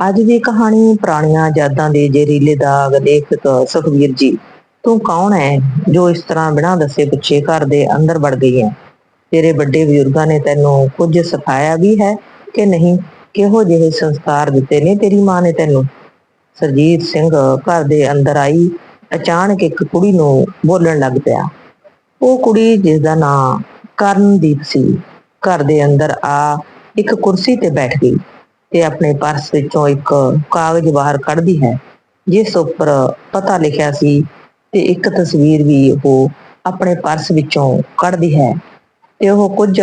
ਅੱਜ ਦੀ ਕਹਾਣੀ ਪੁਰਾਣੀਆਂ ਯਾਦਾਂ ਦੇ ਜ਼ਹਿਰੀਲੇ ਦਾਗ ਲੇਖਕ ਸੁਖਵੀਰ ਜੀ, ਤੂੰ ਕੌਣ ਹੈ ਜੋ ਇਸ ਤਰ੍ਹਾਂ ਬਿਨਾਂ ਦੱਸੇ ਪੁੱਛੇ ਘਰ ਦੇ ਅੰਦਰ ਵੜ ਗਈ ਹੈ ਤੇਰੇ ਵੱਡੇ ਬਜ਼ੁਰਗਾਂ ਨੇ ਤੈਨੂੰ ਕੁਝ ਸਿਖਾਇਆ ਵੀ ਹੈ ਕਿ ਨਹੀਂ? ਕਿਹੋ ਜਿਹੇ ਸੰਸਕਾਰ ਦਿੱਤੇ ਨੇ ਤੇਰੀ ਮਾਂ ਨੇ ਤੈਨੂੰ? ਸਰਜੀਤ ਸਿੰਘ ਘਰ ਦੇ ਅੰਦਰ ਆਈ, ਅਚਾਨਕ ਇੱਕ ਕੁੜੀ ਨੂੰ ਬੋਲਣ ਲੱਗ ਪਿਆ। ਉਹ ਕੁੜੀ ਜਿਸ ਦਾ ਨਾਂ ਕਰਨਦੀਪ ਸੀ, ਘਰ ਦੇ ਅੰਦਰ ਆ, ਇੱਕ ਕੁਰਸੀ ਤੇ ਬੈਠ ਗਈ। ਤੇ ਆਪਣੇ ਪਰਸ ਵਿੱਚੋਂ ਇੱਕ ਕਾਗਜ਼ ਬਾਹਰ ਕੱਢਦੀ ਹੈ, ਜਿਸ ਉੱਪਰ ਪਤਾ ਲਿਖਿਆ ਸੀ ਤੇ ਇੱਕ ਤਸਵੀਰ ਵੀ ਉਹ ਆਪਣੇ ਪਰਸ ਵਿੱਚੋਂ ਕੱਢਦੀ ਹੈ ਤੇ ਉਹ ਕੁਝ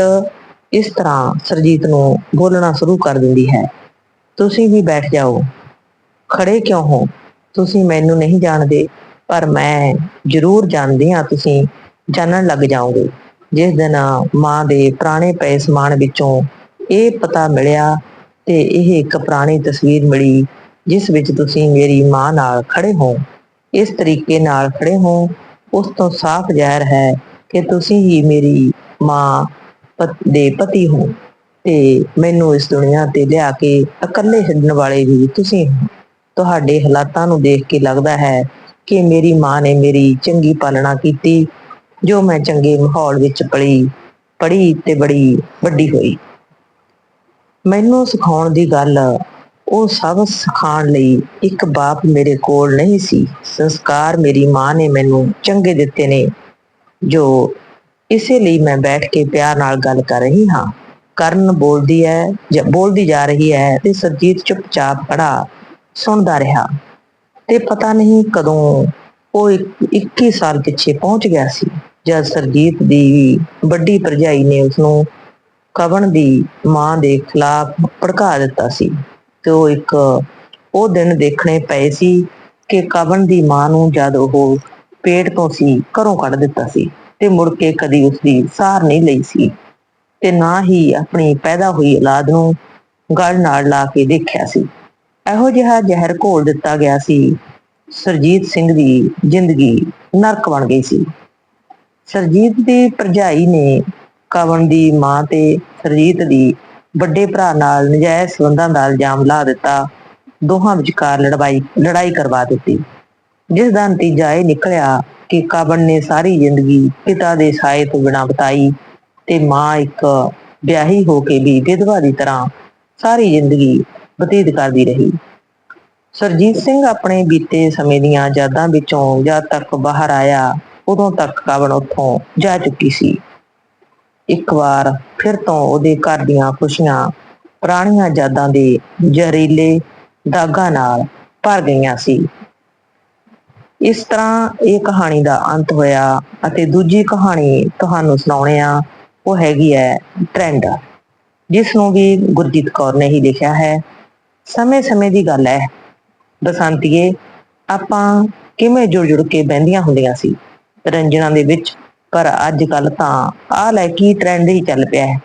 ਇਸ ਤਰ੍ਹਾਂ ਸਰਜੀਤ ਨੂੰ ਬੋਲਣਾ ਸ਼ੁਰੂ ਕਰ ਦਿੰਦੀ ਹੈ, ਤੁਸੀਂ ਵੀ ਬੈਠ ਜਾਓ। ਖੜੇ ਕਿਉਂ ਹੋ? ਤੁਸੀਂ ਮੈਨੂੰ ਨਹੀਂ ਜਾਣਦੇ, ਪਰ ਮੈਂ ਜ਼ਰੂਰ ਜਾਣਦੀ ਹਾਂ, ਤੁਸੀਂ ਜਾਣਨ ਲੱਗ ਜਾਓਗੇ। ਜਿਸ ਦਿਨ ਮਾਂ ਦੇ ਪੁਰਾਣੇ ਪਏ ਸਮਾਨ ਵਿੱਚੋਂ ਇਹ ਪਤਾ ਮਿਲਿਆ ਤੇ ਇਹ ਇੱਕ ਪੁਰਾਣੀ ਤਸਵੀਰ ਮਿਲੀ, ਜਿਸ ਵਿੱਚ ਤੁਸੀਂ ਮੇਰੀ ਮਾਂ ਨਾਲ ਖੜੇ ਹੋ। ਇਸ ਤਰੀਕੇ ਨਾਲ ਖੜੇ ਹੋ, ਉਸ ਤੋਂ ਸਾਫ਼ ਜ਼ਾਹਿਰ ਹੈ ਕਿ ਤੁਸੀਂ ਹੀ ਮੇਰੀ ਮਾਂ ਪਤ- ਦੇ ਪਤੀ ਹੋ ਤੇ ਮੈਨੂੰ ਇਸ ਦੁਨੀਆ ਤੇ ਲਿਆ ਕੇ ਇਕੱਲੇ ਛੱਡਣ ਵਾਲੇ ਵੀ ਤੁਸੀਂ ਹੋ। ਤੁਹਾਡੇ ਹਾਲਾਤਾਂ ਨੂੰ ਦੇਖ ਕੇ ਲੱਗਦਾ ਹੈ ਕਿ ਮੇਰੀ ਮਾਂ ਨੇ ਮੇਰੀ ਚੰਗੀ ਪਾਲਣਾ ਕੀਤੀ, ਜੋ ਮੈਂ ਚੰਗੇ ਮਾਹੌਲ ਵਿੱਚ ਪਲੀ, ਪੜੀ ਤੇ ਬੜੀ ਵੱਡੀ ਹੋਈ। ਮੈਨੂੰ ਸਿਖਾਉਣ ਦੀ ਗੱਲ ਉਹ ਸਭ ਸਿਖਾਉਣ ਲਈ ਇੱਕ ਬਾਪ ਮੇਰੇ ਕੋਲ ਨਹੀਂ ਸੀ। ਸੰਸਕਾਰ ਮੇਰੀ ਮਾਂ ਨੇ ਮੈਨੂੰ ਚੰਗੇ ਦਿੱਤੇ ਨੇ, ਜੋ ਇਸੇ ਲਈ ਮੈਂ ਬੈਠ ਕੇ ਪਿਆਰ ਨਾਲ ਗੱਲ ਕਰ ਰਹੀ ਹਾਂ। ਕਰਨ ਬੋਲਦੀ ਹੈ ਜਾਂ ਬੋਲਦੀ ਜਾ ਰਹੀ ਹੈ ਤੇ ਸਰਜੀਤ ਚੁੱਪਚਾਪ ਖੜਾ ਸੁਣਦਾ ਰਿਹਾ ਤੇ ਪਤਾ ਨਹੀਂ ਕਦੋਂ ਉਹ ਇੱਕ- 21 ਸਾਲ ਪਿੱਛੇ ਪਹੁੰਚ ਗਿਆ ਸੀ, ਜਦ ਸਰਜੀਤ ਦੀ ਵੱਡੀ ਭਰਜਾਈ ਨੇ ਉਸ ਨੂੰ ਕਵਨ ਦੀ ਮਾਂ ਦੇ ਖਿਲਾਫ ਭੜਕਾ ਦਿੱਤਾ ਸੀ ਤੇ ਉਹ ਇੱਕ ਉਹ ਦਿਨ ਦੇਖਣੇ ਪਏ ਸੀ ਕਿ ਕਵਨ ਦੀ ਮਾਂ ਨੂੰ ਜਦ ਉਹ ਪੇਟ ਤੋਂ ਸੀ, ਘਰੋਂ ਕੱਢ ਦਿੱਤਾ ਸੀ ਤੇ ਮੁੜ ਕੇ ਕਦੀ ਉਸ ਦੀ ਸਾਰ ਨਹੀਂ ਲਈ ਸੀ ਤੇ ਨਾ ਹੀ ਆਪਣੀ ਪੈਦਾ ਹੋਈ ਔਲਾਦ ਨੂੰ ਗਲ ਨਾਲ ਲਾ ਕੇ ਦੇਖਿਆ ਸੀ। ਇਹੋ ਜਿਹਾ ਜ਼ਹਿਰ ਘੋਲ ਦਿੱਤਾ ਗਿਆ ਸੀ, ਸਰਜੀਤ ਸਿੰਘ ਦੀ ਜ਼ਿੰਦਗੀ ਨਰਕ ਬਣ ਗਈ ਸੀ। ਸਰਜੀਤ ਦੀ ਭਰਜਾਈ ਨੇ ਕਵਨ ਦੀ ਮਾਂ ਤੇ ਸਰਜੀਤ ਦੀ ਵੱਡੇ ਭਰਾ ਨਾਲ ਨਜਾਇਜ਼ ਸੰਬੰਧਾਂ ਦਾ ਇਲਜ਼ਾਮ ਲਾ ਦਿੱਤਾ। ਦੋਹਾਂ ਵਿਚਕਾਰ ਲੜਾਈ ਲੜਾਈ ਕਰਵਾ ਦਿੱਤੀ। ਜਿਸ ਦਾ ਨਤੀਜਾ ਇਹ ਨਿਕਲਿਆ ਕਿ ਕਵਨ ਨੇ ਸਾਰੀ ਜ਼ਿੰਦਗੀ ਪਿਤਾ ਦੇ ਸਾਏ ਤੋਂ ਬਿਨਾਂ ਬਿਤਾਈ ਤੇ ਮਾਂ ਇੱਕ ਵਿਆਹੀ ਹੋ ਕੇ ਵੀ ਵਿਧਵਾ ਦੀ ਤਰ੍ਹਾਂ ਸਾਰੀ ਜ਼ਿੰਦਗੀ ਬਤੀਤ ਕਰਦੀ ਰਹੀ। ਸਰਜੀਤ ਸਿੰਘ ਆਪਣੇ ਬੀਤੇ ਸਮੇਂ ਦੀਆਂ ਯਾਦਾਂ ਵਿੱਚੋਂ ਜਦ ਤੱਕ ਬਾਹਰ ਆਇਆ, ਉਦੋਂ ਤੱਕ ਕਵਨ ਉੱਥੋਂ ਜਾ ਚੁੱਕੀ ਸੀ। ਇੱਕ ਵਾਰ ਫਿਰ ਤੋਂ ਉਹਦੇ ਘਰ ਦੀਆਂ ਖੁਸ਼ੀਆਂ ਪੁਰਾਣੀਆਂ ਯਾਦਾਂ ਦੇ ਜ਼ਹਿਰੀਲੇ ਦਾਗਾਂ ਨਾਲ ਭਰ ਗਈਆਂ ਸੀ। ਇਸ ਤਰ੍ਹਾਂ ਇਹ ਕਹਾਣੀ ਦਾ ਅੰਤ ਹੋਇਆ ਅਤੇ ਦੂਜੀ ਕਹਾਣੀ ਤੁਹਾਨੂੰ ਸੁਣਾਉਣੇ ਆ ਉਹ ਹੈਗੀ ਹੈ ਟ੍ਰੈਂਡ ਜਿਸ ਨੂੰ ਵੀ ਗੁਰਜੀਤ ਕੌਰ ਨੇ ਹੀ ਲਿਖਿਆ ਹੈ। ਸਮੇਂ-ਸਮੇਂ ਦੀ ਗੱਲ ਹੈ। ਬਸੰਤੀਏ, ਆਪਾਂ ਕਿਵੇਂ ਜੁੜ ਜੁੜ ਕੇ ਬਹਿੰਦੀਆਂ ਹੁੰਦੀਆਂ ਸੀ? ਰੰਜਨਾਂ ਦੇ ਵਿੱਚ ਪਰ ਅੱਜ ਕੱਲ ਤਾਂ ਆਹ ਲੈ ਕੀ ਟ੍ਰੈਂਡ ਹੀ ਚੱਲ ਪਿਆ ਹੈ।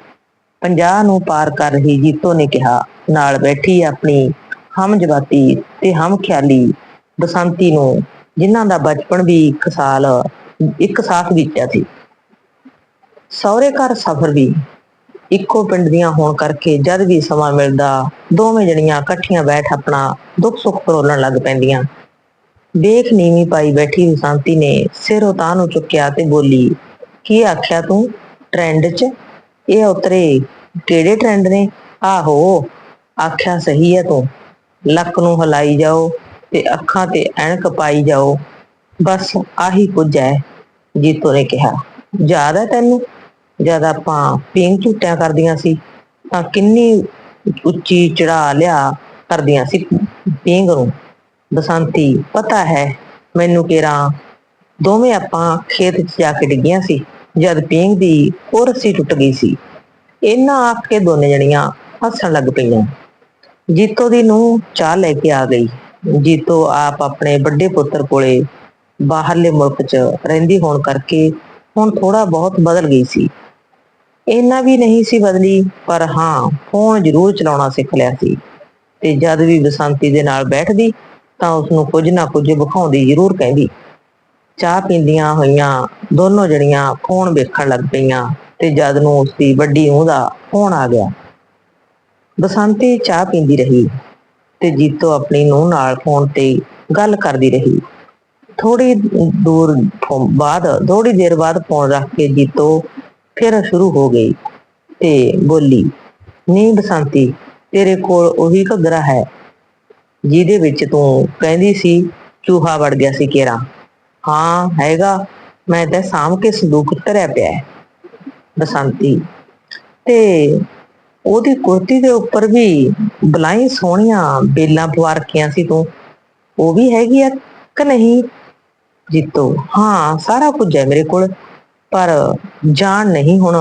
50 ਨੂੰ ਪਾਰ ਕਰ ਰਹੀ ਜੀਤੋ ਨੇ ਕਿਹਾ, ਨਾਲ ਬੈਠੀ ਆਪਣੀ ਹਮ ਜਵਾਤੀ ਤੇ ਹਮ ਖਿਆਲੀ ਬਸੰਤੀ ਨੂੰ, ਜਿਨ੍ਹਾਂ ਦਾ ਬਚਪਨ ਵੀ ਇੱਕ ਸਾਲ, ਇੱਕ ਸਾਥ ਬੀਤਿਆ ਸੀ। ਸਹੁਰੇ ਘਰ ਸਫ਼ਰ ਵੀ ਇੱਕੋ ਪਿੰਡ ਦੀਆਂ ਹੋਣ ਕਰਕੇ ਜਦ ਵੀ ਸਮਾਂ ਮਿਲਦਾ, ਦੋਵੇਂ ਜਣੀਆਂ ਇਕੱਠੀਆਂ ਬੈਠ ਆਪਣਾ ਦੁੱਖ ਸੁੱਖ ਫਰੋਲਣ ਲੱਗ ਪੈਂਦੀਆਂ। ਦੇਖ ਨੀਵੀਂ ਪਾਈ ਬੈਠੀ ਬਸੰਤੀ ਨੇ, ਸਿਰ ਉਤਾਂ ਨੂੰ ਚੁੱਕਿਆ ਤੇ ਬੋਲੀ, ਕੀ ਆਖਿਆ ਤੂੰ ਟ੍ਰੈਂਡ 'ਚ? ਇਹ ਉਤਰੇ, ਕਿਹੜੇ ਟ੍ਰੈਂਡ ਨੇ? ਆਹੋ, ਆਖਿਆ ਸਹੀ ਹੈ ਤੂੰ, ਲੱਕ ਨੂੰ ਹਿਲਾਈ ਜਾਓ ਤੇ ਅੱਖਾਂ ਤੇ ਐਨਕ ਪਾਈ ਜਾਓ, ਬਸ ਆਹੀ ਕੁਝ ਹੈ ਜੀਤੋ ਨੇ ਕਿਹਾ। ਯਾਦ ਹੈ ਤੈਨੂੰ? ਜਦ ਆਪਾਂ ਪੀਂਘ ਝੂਟਿਆਂ ਕਰਦੀਆਂ ਸੀ, ਤਾਂ ਕਿੰਨੀ ਉੱਚੀ ਚੜਾ ਲਿਆ ਕਰਦੀਆਂ ਸੀ ਪੀਂਘ ਨੂੰ। ਬਸੰਤੀ, ਪਤਾ ਹੈ ਮੈਨੂੰ ਕਿਰਾ ਦੋਵੇਂ ਆਪਾਂ ਖੇਤ 'ਚ ਜਾ ਕੇ ਡਿੱਗੀਆਂ ਸੀ, ਜਦ ਪੀਂਘ ਦੀ ਉਹ ਟੁੱਟ ਗਈ ਸੀ। ਇਹਨਾਂ ਆਖ ਕੇ ਦੋਨੇ ਜਣੀਆਂ ਹੱਸਣ ਲੱਗ ਪਈਆਂ। ਜੀਤੋ ਦੀ ਨੂੰ ਚਾਹ ਲੈ ਕੇ ਆ ਗਈ। ਜੀਤੋ ਆਪ ਆਪਣੇ ਵੱਡੇ ਪੁੱਤਰ ਕੋਲੇ ਬਾਹਰਲੇ ਮੁਲਕ 'ਚ ਰਹਿੰਦੀ ਹੋਣ ਕਰਕੇ ਹੁਣ ਥੋੜਾ ਬਹੁਤ ਬਦਲ ਗਈ ਸੀ। ਇੰਨਾ ਵੀ ਨਹੀਂ ਸੀ ਬਦਲੀ, ਪਰ ਹਾਂ, ਫੋਨ ਜ਼ਰੂਰ ਚਲਾਉਣਾ ਸਿੱਖ ਲਿਆ ਸੀ। ਤੇ ਜਦ ਵੀ ਬਸੰਤੀ ਦੇ ਨਾਲ ਬੈਠਦੀ ਤਾਂ ਉਸ ਨੂੰ ਕੁਝ ਨਾ ਕੁਝ ਵਿਖਾਉਂਦੀ ਜ਼ਰੂਰ ਕਹਿੰਦੀ। ਚਾਹ ਪੀਂਦੀਆਂ ਹੋਈਆਂ ਦੋਨੋਂ ਜਣੀਆਂ ਫੋਨ ਵੇਖਣ ਲੱਗ ਪਈਆਂ ਤੇ ਜਦ ਨੂੰ ਉਸ ਦੀ ਵੱਡੀ ਨੂੰਹ ਦਾ ਫੋਨ ਆ ਗਿਆ। ਬਸੰਤੀ ਚਾਹ ਪੀਂਦੀ ਰਹੀ ਤੇ ਜੀਤੋ ਆਪਣੀ ਨੂੰਹ ਨਾਲ ਫੋਨ ਤੇ ਗੱਲ ਕਰਦੀ ਰਹੀ। ਥੋੜੀ ਦੂਰ ਬਾਅਦ ਥੋੜੀ ਦੇਰ ਬਾਅਦ ਫੋਨ ਰੱਖ ਕੇ ਜੀਤੋ ਫਿਰ ਸ਼ੁਰੂ ਹੋ ਗਈ ਤੇ ਬੋਲੀ, ਨਹੀਂ ਬਸੰਤੀ, ਤੇਰੇ ਕੋਲ ਉਹੀ ਘੱਗਰਾ ਹੈ। ਜਿਹਦੇ ਵਿੱਚ ਤੂੰ ਕਹਿੰਦੀ ਸੀ, ਚੂਹਾ ਵੜ ਗਿਆ ਸੀ ਕੇਰਾ। ਹਾਂ, ਹੈਗਾ। ਮੈਂ ਤਾਂ ਸਾਂਭ ਕੇ ਸੰਦੂਕ ਧਰਿਆ ਪਿਆ ਹੈ, ਬਸੰਤੀ। ਤੇ ਉਹਦੀ ਕੁਰਤੀ ਦੇ ਉੱਪਰ ਵੀ ਬਲਾਈ ਸੋਹਣੀਆਂ ਬੇਲਾਂ ਪਵਾ ਰੱਖੀਆਂ ਸੀ ਤੂੰ। ਉਹ ਵੀ ਹੈਗੀ ਆ ਕਿ ਨਹੀਂ? ਜੀਤੋ, ਹਾਂ, ਸਾਰਾ ਕੁਝ ਹੈ ਮੇਰੇ ਕੋਲ, ਪਰ ਜਾਣ ਨਹੀਂ ਹੁਣ।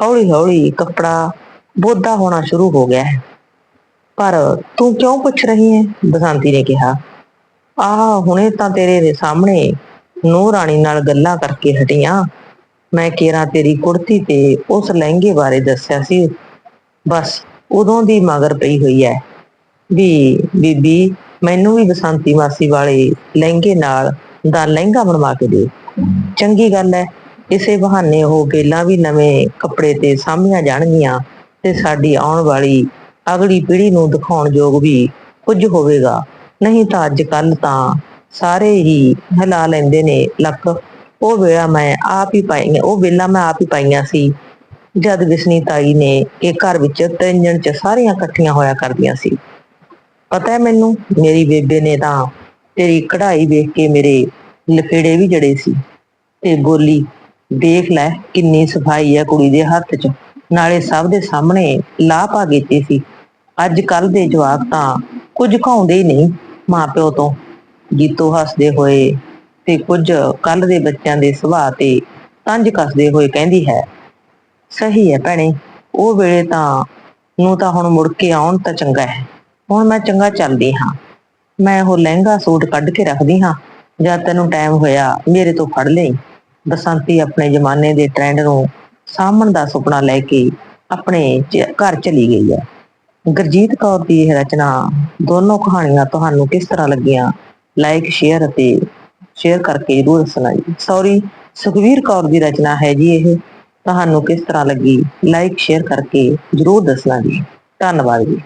ਹੌਲੀ ਹੌਲੀ ਕੱਪੜਾ ਬੋਧਾ ਹੋਣਾ ਸ਼ੁਰੂ ਹੋ ਗਿਆ ਹੈ। ਪਰ ਤੂੰ ਕਿਉਂ ਪੁੱਛ ਰਹੀ ਹੈ ਬਸੰਤੀ ਨੇ ਕਿਹਾ। ਆਹ, ਹੁਣੇ ਤਾਂ ਤੇਰੇ ਸਾਹਮਣੇ ਨੂੰਹ ਰਾਣੀ ਨਾਲ ਗੱਲਾਂ ਕਰਕੇ ਹਟੀਆਂ। ਮੈਂ ਕੇਰਾ ਤੇਰੀ ਕੁੜਤੀ ਤੇ ਉਸ ਲਹਿੰਗੇ ਬਾਰੇ ਦੱਸਿਆ ਸੀ। ਬਸ ਉਦੋਂ ਦੀ ਮਗਰ ਪਈ ਹੋਈ ਹੈ ਵੀ ਬੀਬੀ, ਮੈਨੂੰ ਵੀ ਬਸੰਤੀ ਮਾਸੀ ਵਾਲੇ ਲਹਿੰਗੇ ਨਾਲ ਦਾ ਲਹਿੰਗਾ ਬਣਵਾ ਕੇ ਦੇ। ਚੰਗੀ ਗੱਲ ਹੈ ਇਸੇ ਬਹਾਨੇ ਉਹ ਬੇਲਾਂ ਵੀ ਨਵੇਂ ਕੱਪੜੇ ਤੇ ਸਾਂਭੀਆਂ ਜਾਣਗੀਆਂ ਤੇ ਸਾਡੀ ਆਉਣ ਵਾਲੀ ਅਗਲੀ ਪੀੜ੍ਹੀ ਨੂੰ ਦਿਖਾਉਣ ਯੋਗ ਵੀ ਕੁਝ ਹੋਵੇਗਾ। ਨਹੀਂ ਤਾਂ ਅੱਜ ਕੱਲ ਤਾਂ ਸਾਰੇ ਹੀ ਹਿਲਾ ਲੈਂਦੇ ਨੇ ਲੱਕ। ਉਹ ਵੇਲਾ ਮੈਂ ਆਪ ਹੀ ਪਾਈਆਂ ਉਹ ਵੇਲਾ ਮੈਂ ਆਪ ਹੀ ਪਾਈਆਂ ਸੀ। ਜਦ ਵਿਸਨੀ ਤਾਈ ਨੇ ਇਹ ਘਰ ਵਿੱਚ ਤਿੰਨ ਚ ਸਾਰੀਆਂ ਇਕੱਠੀਆਂ ਹੋਇਆ ਕਰਦੀਆਂ ਸੀ। ਪਤਾ ਹੈ ਮੈਨੂੰ, ਮੇਰੀ ਬੇਬੇ ਨੇ ਤਾਂ ਤੇਰੀ ਕਢਾਈ ਵੇਖ ਕੇ ਮੇਰੇ ਲਫੇੜੇ ਵੀ ਜੜੇ ਸੀ। ਤੇ ਬੋਲੀ, ਦੇਖ ਲੈ, ਕਿੰਨੀ ਸਫ਼ਾਈ ਹੈ ਕੁੜੀ ਦੇ ਹੱਥ 'ਚ। ਨਾਲੇ ਸਭ ਦੇ ਸਾਹਮਣੇ ਲਾਹ ਪਾ ਕੀਤੀ ਸੀ। ਅੱਜ ਕੱਲ ਦੇ ਜਵਾਕ ਤਾਂ ਕੁਝ ਖਾਉਂਦੇ ਹੀ ਨਹੀਂ ਮਾਪਿਓ ਤੋਂ। ਜੀਤੋ ਹੱਸਦੇ ਹੋਏ ਤੇ ਕੁਝ ਕੱਲ ਦੇ ਬੱਚਿਆਂ ਦੇ ਸੁਭਾਅ ਤੇ ਤੰਜ ਕੱਸਦੇ ਹੋਏ ਕਹਿੰਦੀ ਹੈ, ਸਹੀ ਹੈ ਭੈਣੇ, ਉਹ ਵੇਲੇ ਤਾਂ ਨੂੰ ਤਾਂ ਹੁਣ ਮੁੜ ਕੇ ਆਉਣ ਤਾਂ ਚੰਗਾ ਹੈ। ਹੁਣ ਮੈਂ ਚੰਗਾ ਚੱਲਦੀ ਹਾਂ। ਮੈਂ ਉਹ ਲਹਿੰਗਾ ਸੂਟ ਕੱਢ ਕੇ ਰੱਖਦੀ ਹਾਂ। ਜਦ ਤੈਨੂੰ ਟਾਈਮ ਹੋਇਆ, ਮੇਰੇ ਤੋਂ ਫੜ ਲਈ। ਬਸੰਤੀ ਆਪਣੇ ਜ਼ਮਾਨੇ ਦੇ ਟ੍ਰੈਂਡ ਨੂੰ ਸਾਹਮਣ ਦਾ ਸੁਪਨਾ ਲੈ ਕੇ ਆਪਣੇ ਘਰ ਚਲੀ ਗਈ ਹੈ। ਗੁਰਜੀਤ ਕੌਰ ਦੀ ਇਹ ਰਚਨਾ, ਦੋਨੋਂ ਕਹਾਣੀਆਂ ਤੁਹਾਨੂੰ ਕਿਸ ਤਰ੍ਹਾਂ ਲੱਗੀਆਂ? ਲਾਈਕ ਸ਼ੇਅਰ ਅਤੇ ਸ਼ੇਅਰ ਕਰਕੇ ਜਰੂਰ ਦੱਸਣਾ ਜੀ। ਸੌਰੀ ਸੁਖਵੀਰ ਕੌਰ ਦੀ ਰਚਨਾ ਹੈ ਜੀ ਇਹ। ਤੁਹਾਨੂੰ ਕਿਸ ਤਰ੍ਹਾਂ ਲੱਗੀ? ਲਾਈਕ ਸ਼ੇਅਰ ਕਰਕੇ ਜਰੂਰ ਦੱਸਣਾ ਜੀ। ਧੰਨਵਾਦ ਜੀ।